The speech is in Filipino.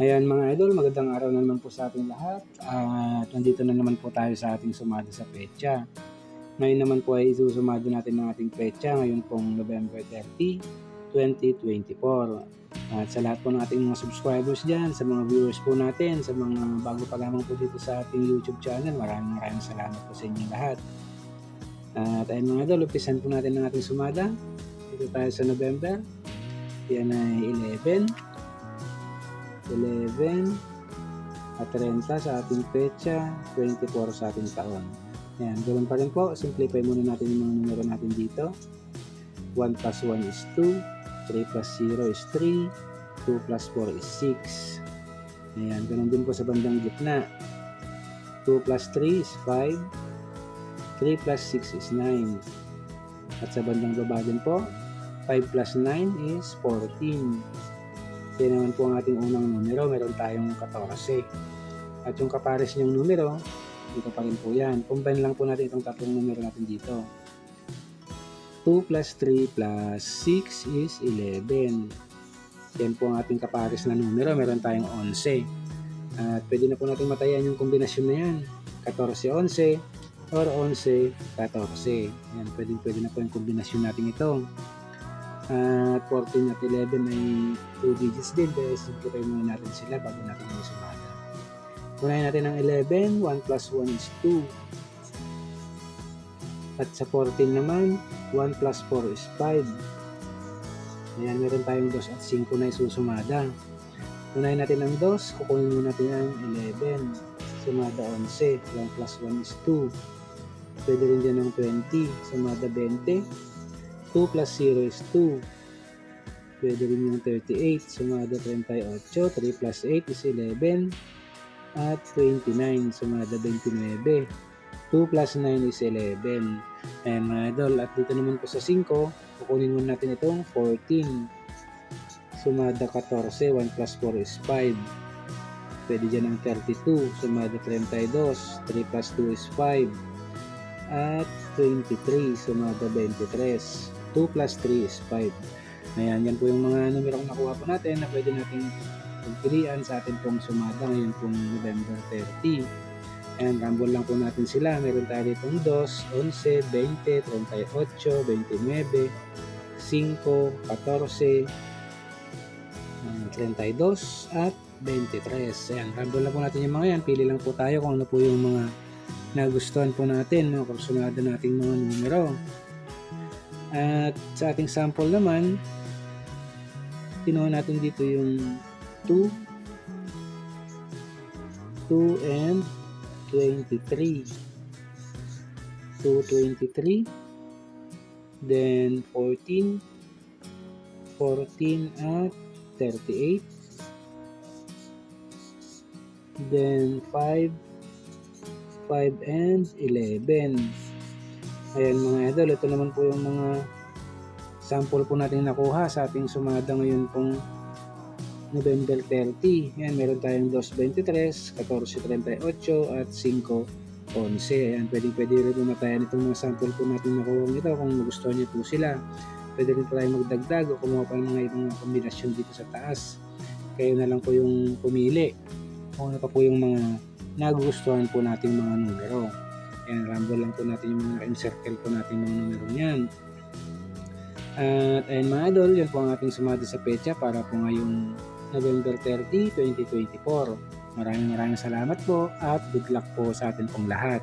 Ayan mga idol, magandang araw na naman po sa ating lahat. At nandito na naman po tayo sa ating sumada sa pecha. Ngayon naman po ay isusumado natin ng ating pecha ngayon pong November 30, 2024. At sa lahat po ng ating mga subscribers dyan, sa mga viewers po natin, sa mga bago pa lamang po dito sa ating YouTube channel, maraming maraming salamat po sa inyo lahat. At ayun mga idol, upisan po natin ng ating sumada. Dito tayo sa November. Yan ay 11, 11 at 30 sa ating petsa, 24 sa ating taon. Ayan, ganoon pa rin po. Simplify muna natin yung mga numero natin dito. 1 plus 1 is 2, 3 plus 0 is 3, 2 plus 4 is 6. Ayan, ganoon din po sa bandang gitna. 2 plus 3 is 5, 3 plus 6 is 9. At sa bandang baba din po, 5 plus 9 is 14. Yan naman po ang ating unang numero. Meron tayong 14. At yung kapares niyong numero, dito pa rin po yan. Combine lang po natin itong tatlong numero natin dito. 2 plus 3 plus 6 is 11. Yan po ang ating kapares na numero. Meron tayong 11. At pwede na po natin matayan yung kombinasyon na yan. 14-11 or 11-14. Yan, pwede, pwede na po yung kombinasyon natin ito. At 14 at 11 ay 2 digits din kaya simplify muna natin sila bago natin may sumada. Unahin natin ang 11, 1 plus 1 is 2. At sa 14 naman, 1 plus 4 is 5. Ayan, meron tayong 2 at 5 na isusumada. Unahin natin ang 2, kukunin muna natin ang 11. Sumada 11, 1 plus 1 is 2. Pwede rin din ng 20, sumada 20. 2 plus 0 is 2. Pwede rin yung 38. Sumada 38. 3 plus 8 is 11. At 29. Sumada 29. 2 plus 9 is 11. Ayan mga idol. At dito naman po sa 5, kukunin muna natin itong 14. Sumada 14. 1 plus 4 is 5. Pwede dyan ang 32. Sumada 32. 3 plus 2 is 5. At 23. Sumada 23. 2 plus 3 is 5. Ayan, yan po yung mga numerong nakuha po natin na pwede nating pagpilian sa ating pong sumada ngayon pong November 30. Ayan, rumble lang po natin sila. Meron tayo ditong 2, 11, 20, 38, 29, 5, 14, 32, at 23. Ayan, rumble lang po natin yung mga yan. Pili lang po tayo kung ano po yung mga nagustuhan po natin, mga kursunada nating mga numero. At sa ating sample naman, kinuha natin dito yung 2, 2 and 23. 2, 23. Then 14, 14 at 38. Then 5, 5 and 11. Ayan mga idol, ito naman po yung mga sample po natin nakuha sa ating sumada ngayon pong November 30. Ayan, meron tayong 2.23, 14.38 at 5.11. Ayan, pwede pwede rin pumatayan itong mga sample po natin nakuha nito kung nagustuhan niyo po sila. Pwede rin tayo magdagdag o kumuha pa ng mga ibang kombinasyon dito sa taas. Kayo na lang po yung pumili kung ano pa po yung mga nagugustuhan po nating mga numero. Rumble lang po natin yung mga encircle po natin mga numero niyan. At ayun mga idol, yan po ang ating sumada sa pecha para po ngayong November 30, 2024. Maraming maraming salamat po at good luck po sa atin pong lahat.